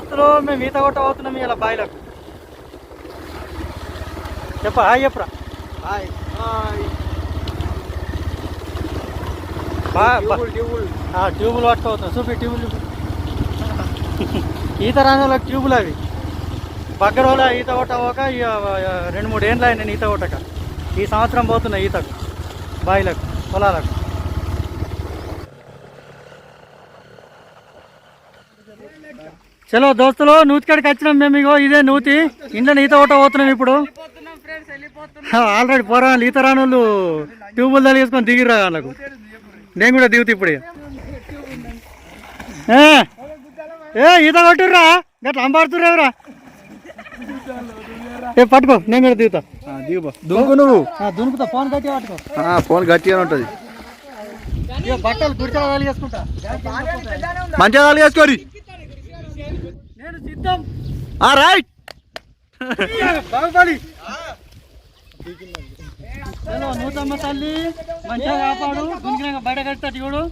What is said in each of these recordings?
దోస్తులు మేము ఈత కొట్ట పోతున్నాం ఇలా బాయిలకు. చెప్ప హాయ్ చెప్పరా. హాయ్. ట్యూబుల్ ట్యూబుల్. ఆ, ట్యూబులు పట్టుకోవద్దు చూపి ట్యూబులు ఈత రాని వాళ్ళకి ట్యూబులు అవి. బగ్గర వాళ్ళ ఈత కొట్టవక రెండు మూడు ఏండ్లు నేను ఈత కొట్టక. ఈ సంవత్సరం పోతున్నా ఈతకు బాయిలకు పొలాలకు. చలో దోస్తులు నూతికాడికి వచ్చినాం మేము ఇగో ఇదే నూతి. ఇంట్లో ఈత కొట్ట పోతున్నాం ఇప్పుడు. ఆల్రెడీ పోరాలు ఈత రాని వాళ్ళు ట్యూబులు తగిలేసుకొని దిగిరా వాళ్ళకు. నేను కూడా దిగుతా ఇప్పుడు. ఏ, ఈత కొట్టుర్రా? గట్లా అంబాడుతుర్రేవరా? ఏ పట్టుకో నేను కూడా దిగుతా. దిగు దుంకు నువ్వు. దునుకుతా ఫోన్ కట్టి పట్టుకో. ఫోన్ గట్టిగా ఉంటుంది. బట్టలు గుడిచా మంచిగా వేసుకోరి నేను సిద్ధం. రైట్. బాగుపడి. చలో నూతమ్మ తల్లి మంచిగా కాపాడు. దునికినాక బయట కట్టా చూడు.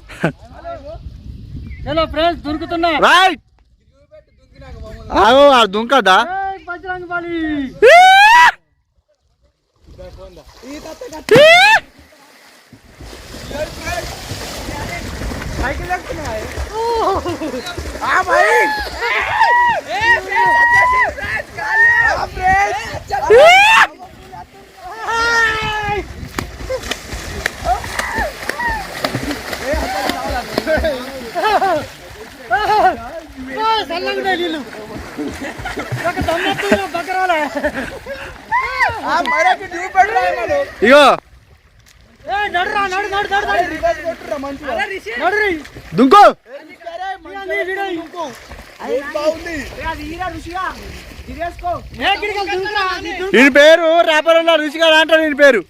చలో ఫ్రెండ్స్ దునుకుతున్నా రైట్. ఆగో ఆ దుంకదా? బజరంగ బలి. ఒక దమ్మెత్తున్నా బకరాలే ఇగో. ఏ నడురా నడు నడు నడు నడు. నడురి. దుంకు. దీని పేరు రేపరన్న రుచిగా అంటారు దీని పేరు.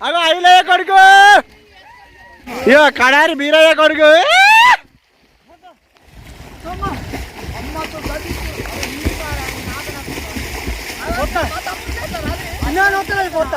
అగో కొడుకు! ఇగో కడారి బీరయ్య కొడుకు! కొత్త నేను వస్తలేదు కొత్త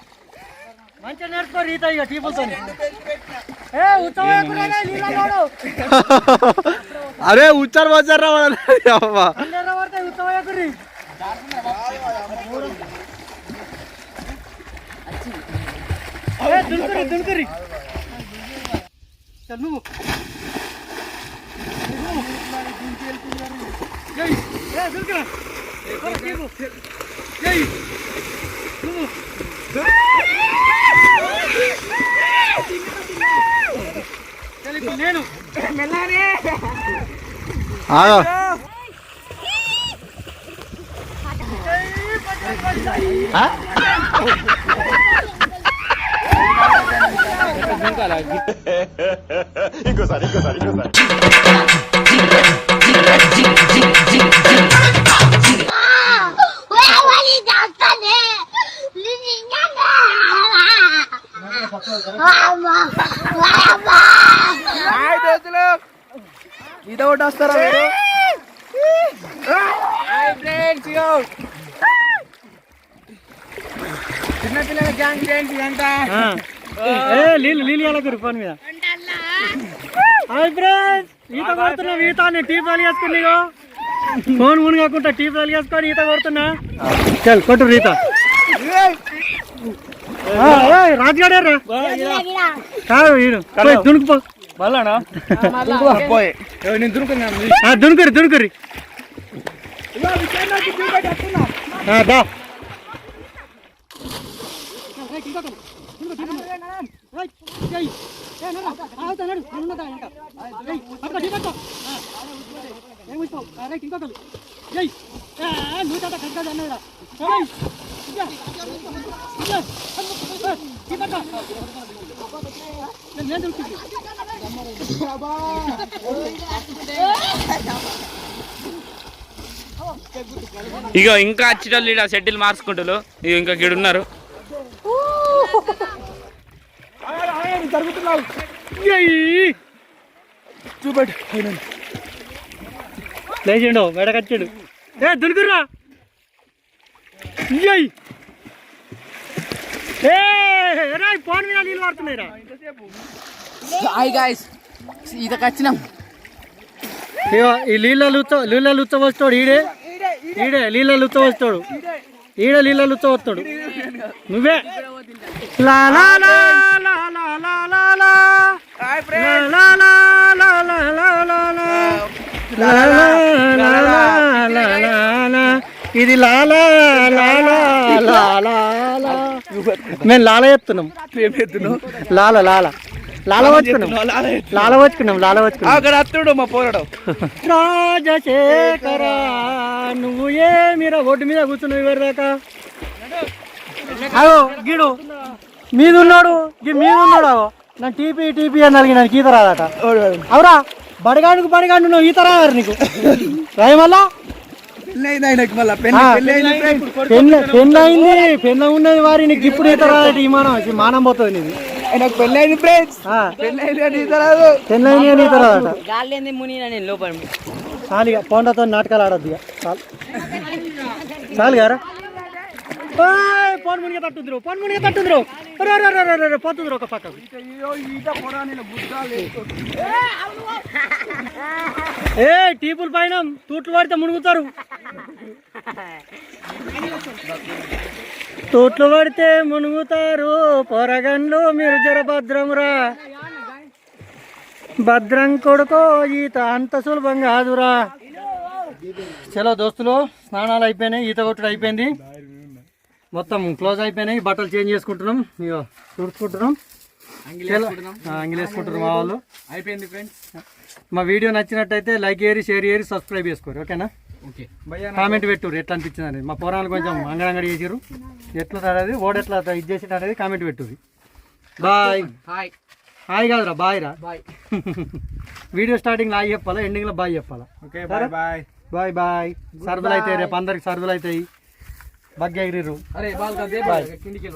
మంచిగా నేర్చుకో ఈత ఇక టీపులతో ఏ నీళ్ళ అరే ఉచ్చారు వచ్చారా అవ్వ దునుకురి దునుకురి చల్ నువ్వు. నువ్వు. నేను ఆగో ఆ? Wawali dasane. Lininyana. Mama. Mama. Hi దోస్తులు ఈత ఒకటి వస్తారా మీరు? హాయ్ ఫ్రెండ్స్ ఇగో చిన్న పిల్లల గ్యాంగ్ ఫ్రెండ్స్ ఇదంతా నీళ్ళు నీళ్ళు ఎలా ఫోన్ మీద. హాయ్ ఫ్రెండ్స్ ఈత కొడుతున్నాం ఈత నేను టీ పాలు వేసుకుని ఇగో ఫోన్ ముని కాకుండా టీ పాలు వేసుకొని ఈత కొడుతున్నా. చల్ కొట్టు ఈత ఆ, ఏయ్, రాజుగాడే రా కాదు వీడు పోయి malah na malah boy ini dulu kan ah dulu kiri ఇక ఇంకా అచ్చిటోళ్ళు ఇక్కడ షెడ్యూల్ మార్చుకుంటారు ఇక ఇంకా ఇక్కడ ఉన్నారు లేచిండు వెడకచ్చాడు ఏ దులుకుర్రా ఫోన్ మీద నీళ్ళు పడుతున్నాయిరా హాయ్ గాయస్ ఈతకు వచ్చినాం ఈ నీళ్ళ నీళ్ళ ఉచ్చ వస్తాడు ఈడే ఈడే నీళ్ళ ఉచ్చ వస్తాడు ఈడే నీళ్ళ ఉచ్చ వస్తాడు నువ్వే లా లా లా లా లా లా లా లా. హాయ్ లా లా లా లా లా లా లా లా. లా లా లా లా లా లా లా. ఇది లాలా లాలా లాలా. మేము లాల చెప్తున్నాం ప్రేమెత్తును లాల లాల. లాల వచ్చుకున్నాం. లాల వచ్చుకున్నాం లాల వచ్చుకున్నాం. అక్కడ అత్తుడు మా పోరడు రాజశేఖర నువ్వు ఏమిరా ఒడ్డు మీద కూర్చున్నావు ఎవరి దాకా? అగో గీడు. మీద ఉన్నాడు మీద ఉన్నాడు అగో. నా టీపీ టీపీ అని అడిగి నాకు ఈత రాదట. అవురా బడిగాడుకు బడిగాడు నువ్వు ఈత నీకు. రాయి మళ్ళా పెళ్ళి ఆయనకి మళ్ళా పెళ్ళి ఆ. పెళ్ళి అయింది. పెళ్ళ ఉన్నది వారి నీకు ఇప్పుడు ఈత రాదట ఈ మానం ఈ మానం పోతుంది నీది? ఆయనకు పెళ్ళి అయింది ఫ్రెండ్స్. ఆ, పెళ్ళి అయింది అని ఈత రాదు పెళ్ళ అయింది అని ఈత రాదట గాలి ముని నేను లోపల? చాలు పోండతో నాటకాలు ఆడొద్దు ఇక. చాలు. చాలు గారా ఓయ్, పోన్ మునిగే తట్టుందిరు పోన్ మునిగే తట్టుందిరు పోతుంది ఒక పక్క. ఏ టీపుల పైన తూట్లు పడితే మునుగుతారు. తూట్లు పడితే మునుగుతారు. పొరగన్లు మీరు జర భద్రమురా. భద్రం కొడుకో ఈత అంత సులభం కాదురా. చలో దోస్తులు స్నానాలు అయిపోయినాయి ఈత కొట్టుడు అయిపోయింది. మొత్తం క్లోజ్ అయిపోయినాయి బట్టలు చేంజ్ చేసుకుంటున్నాం ఇగో తుడుచుకుంటున్నాం. ఆ, అంగిలేసుకుంటున్నాం మా వాళ్ళు. అయిపోయింది ఫ్రెండ్స్ మా వీడియో నచ్చినట్టయితే లైక్ చేయరి షేర్ చేయరి సబ్స్క్రైబ్ చేసుకోరు ఓకేనా? ఓకే. కామెంట్ పెట్టుర్రు ఎట్లా అనిపించింది అనేది. మా పోరాలు కొంచెం అంగడంగడి చేసిర్రు. ఎట్లా అనేది ఓడ ఎట్లా ఇది చేసిన అనేది కామెంట్ పెట్టుర్రి. బాయ్. హాయ్ హాయ్ కాదురా బాయ్ రా. బాయ్ వీడియో స్టార్టింగ్ లాగ్ చెప్పాలా ఎండింగ్లో బాయ్ చెప్పాలా? Okay bye bye bye bye. సర్దులు అవుతాయి రేపు అందరికి సర్దులు అవుతాయి भाग्य रे रू अरे बाल का दे बाल किंडी के